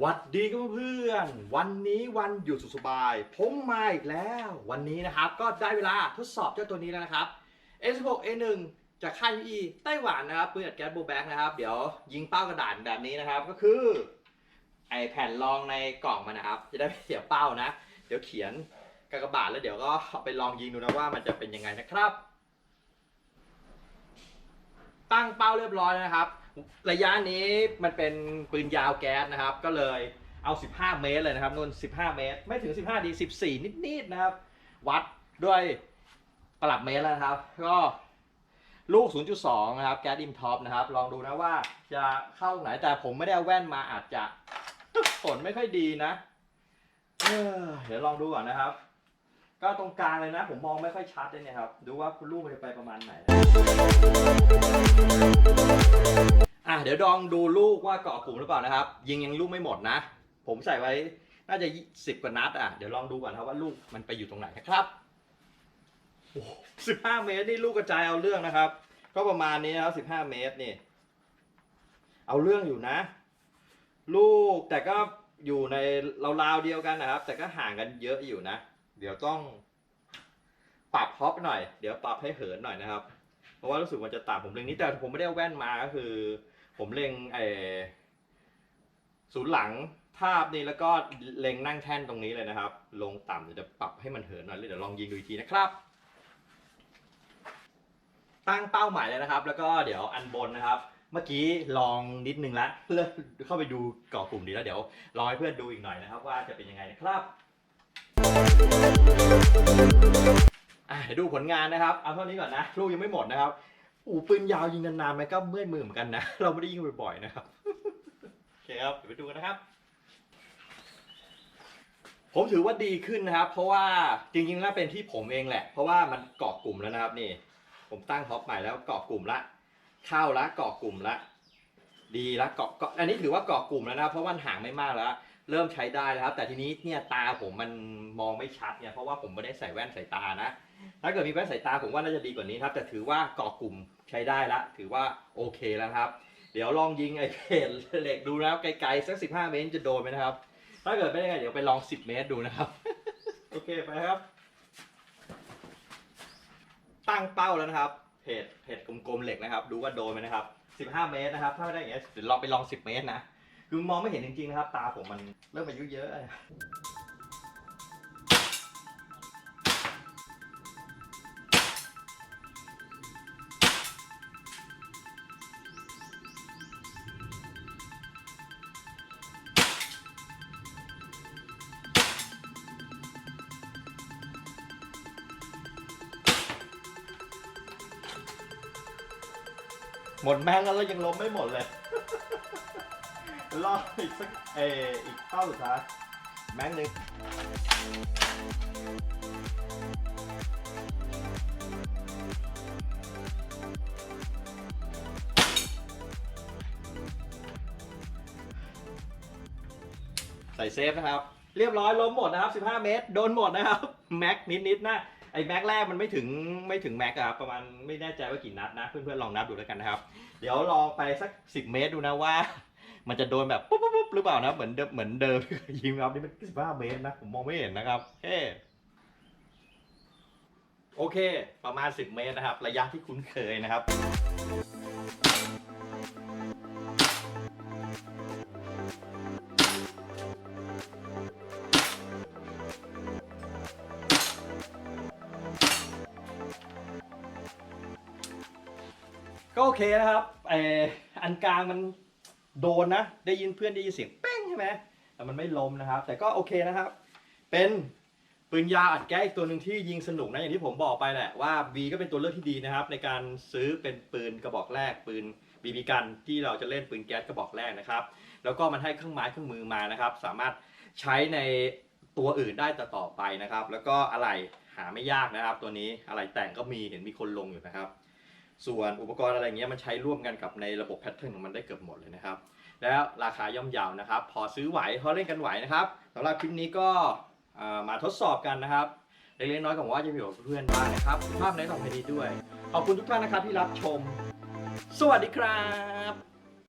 หวัดดีครับเพื่อน วันนี้วันหยุดสุดสบาย ผมมาอีกแล้ว วันนี้นะครับก็ได้เวลาทดสอบเจ้าตัวนี้แล้วนะครับ S16 A1 จากค่าย UE ไต้หวันนะครับปืนอัดแก๊สโบแบ็กนะครับ เดี๋ยวยิงเป้ากระดาษแบบนี้นะครับ ก็คือไอแผ่นรองในกล่องมันนะครับ จะได้ไม่เสียเป้านะ เดี๋ยวเขียนกากบาทแล้วเดี๋ยวก็ไปลองยิงดูนะว่ามันจะเป็นยังไงนะครับ ตั้งเป้าเรียบร้อยนะครับ ระยะนี้มันเป็นปืนยาวแก๊สนะครับ ก็เลยเอา 15 เมตรเลยนะครับนุ่น15 เมตร ไม่ถึง 15ดี14 นิดๆนะครับ วัดด้วยตลับเมตรแล้วนะครับ ก็ลูก 0.2 นะครับ แก๊สอิมท็อปนะครับ ลองดูนะว่าจะเข้าไหน แต่ผมไม่ได้เอาแว่นมาอาจจะผลไม่ค่อยดีนะเออเดี๋ยวลองดูก่อนนะครับ ก็ตรงกลางเลยนะ ผมมองไม่ค่อยชัดเลยเนี่ยครับ ดูว่าคุณลูกมันจะไปประมาณไหน อะเดี๋ยวลองดูลูกว่าเกาะกลุ่มหรือเปล่านะครับ ยิงยังลูกไม่หมดนะ ผมใส่ไว้น่าจะสิบกว่านัดอะเดี๋ยวลองดูก่อนครับว่าลูกมันไปอยู่ตรงไหนนะครับสิบห้าเมตรนี่ลูกกระจายเอาเรื่องนะครับ ก็ประมาณนี้นะครับสิบห้าเมตรนี่ เอาเรื่องอยู่นะ ลูกแต่ก็อยู่ในราวๆเดียวกันนะครับ แต่ก็ห่างกันเยอะอยู่นะ เดี๋ยวต้องปรับฮอปหน่อย เดี๋ยวปรับให้เหินหน่อยนะครับ เพราะว่ารู้สึกมันจะต่ำผมเล็งนี้แต่ผมไม่ได้แว่นมาก็คือ ผมเล็งไอ้ศูนย์หลังทาบนี่แล้วก็เล็งนั่งแท่นตรงนี้เลยนะครับ ลงต่ำเดี๋ยวจะปรับให้มันเหินหน่อยเลยเดี๋ยวลองยิงดูอีกทีนะครับ ตั้งเป้าหมายเลยนะครับ แล้วก็เดี๋ยวอันบนนะครับ เมื่อกี้ลองนิดนึงและเริ่มเข้าไปดูก่อกลุ่มดีแล้วเดี๋ยวลอให้เพื่อนดูอีกหน่อยนะครับ ว่าจะเป็นยังไงนะครับเดี๋ยวดูผลงานนะครับเอาเท่านี้ก่อนนะลูกยังไม่หมดนะครับ อูปืนยาวยิงนานๆมันก็เมื่อยมือเหมือนกันนะ เราไม่ได้ยิงบ่อยๆนะครับ โอเคครับ เดี๋ยวไปดูกันนะครับ ผมถือว่าดีขึ้นนะครับ เพราะว่าจริงๆแล้วเป็นที่ผมเองแหละ เพราะว่ามันเกาะกลุ่มแล้วนะครับนี่ ผมตั้งท็อปใหม่แล้วเกาะกลุ่มละ เข้าละเกาะกลุ่มละ ดีละเกาะเกาะอันนี้ถือว่าเกาะกลุ่มแล้วนะ เพราะว่านห่างไม่มากแล้ว เริ่มใช้ได้แล้วครับ แต่ทีนี้เนี่ยตาผมมันมองไม่ชัดเนี่ยเพราะว่าผมไม่ได้ใส่แว่นสายตานะ ถ้าเกิดมีแว่นสายตาผมว่าน่าจะดีกว่านี้ครับ แต่ถือว่าเกาะกลุ่มใช้ได้ละ ถือว่าโอเคแล้วครับ เดี๋ยวลองยิงไอ้เพจเหล็กดูนะครับไกลๆสักสิบห้าเมตรจะโดนไหมนะครับ ถ้าเกิดไม่ได้ไเดี๋ยวไปลองสิบเมตรดูนะครับ โอเคไปครับ ตั้งเป้าแล้วนะครับเพจเพจกลมๆเหล็กนะครับ ดูว่าโดนไหมนะครับสิบห้าเมตรนะครับ ถ้าไม่ได้อย่างเงี้ยเดี๋ยวลองไปลองสิบเมตรนะ คือมองไม่เห็นจริงๆนะครับ ตาผมมันเริ่มอายุเยอะหมดแม็กซ์แล้วแล้วยังล้มไม่หมดเลย รออีกสักเอออีกเป้าสุดท้ายแม็กซ์หนึ่งใส่เซฟนะครับ เรียบร้อยล้มหมดนะครับ 15 เมตร โดนหมดนะครับ แม็กนิดๆนะ ไอ้แม็กแรกมันไม่ถึงไม่ถึงแม็กอะครับ ประมาณไม่แน่ใจว่ากี่นัดนะ เพื่อนๆลองนับดูแล้วกันนะครับ เดี๋ยวลองไปสัก 10 เมตรดูนะว่า มันจะโดนแบบปุ๊บปุ๊บปุ๊บหรือเปล่านะเหมือนเดิมเหมือนเดิมยิงครับนี่มัน15เมตรนะผมมองไม่เห็นนะครับเฮ้โอเค ประมาณ 10 เมตรนะครับ ระยะที่คุ้นเคยนะครับก็โอเคนะครับเอออันกลางมัน โดนนะ ได้ยินเพื่อนได้ยินเสียงเป้งใช่ไหมแต่มันไม่ล้มนะครับ แต่ก็โอเคนะครับ เป็นปืนยาวอัดแก๊สอีกตัวหนึ่งที่ยิงสนุกนะอย่างที่ผมบอกไปแหละว่า B ก็เป็นตัวเลือกที่ดีนะครับ ในการซื้อเป็นปืนกระบอกแรกปืนบีบีกันที่เราจะเล่นปืนแก๊สกระบอกแรกนะครับ แล้วก็มันให้เครื่องไม้เครื่องมือมานะครับ สามารถใช้ในตัวอื่นได้ต่อๆไปนะครับ แล้วก็อะไรหาไม่ยากนะครับ ตัวนี้อะไรแต่งก็มีเห็นมีคนลงอยู่นะครับ ส่วนอุปกรณ์อะไรเงี้ยมันใช้ร่วมกันกับในระบบแพทเทิร์นของมันได้เกือบหมดเลยนะครับ แล้วราคาย่อมเยาวนะครับ พอซื้อไหวพอเล่นกันไหวนะครับสำหรับคลิปนี้ก็มาทดสอบกันนะครับเล็กๆน้อยๆของว่าจะมีกับเพื่อนบ้างนะครับภาพในต่อไปนี้ด้วย ขอบคุณทุกท่านนะครับที่รับชม สวัสดีครับ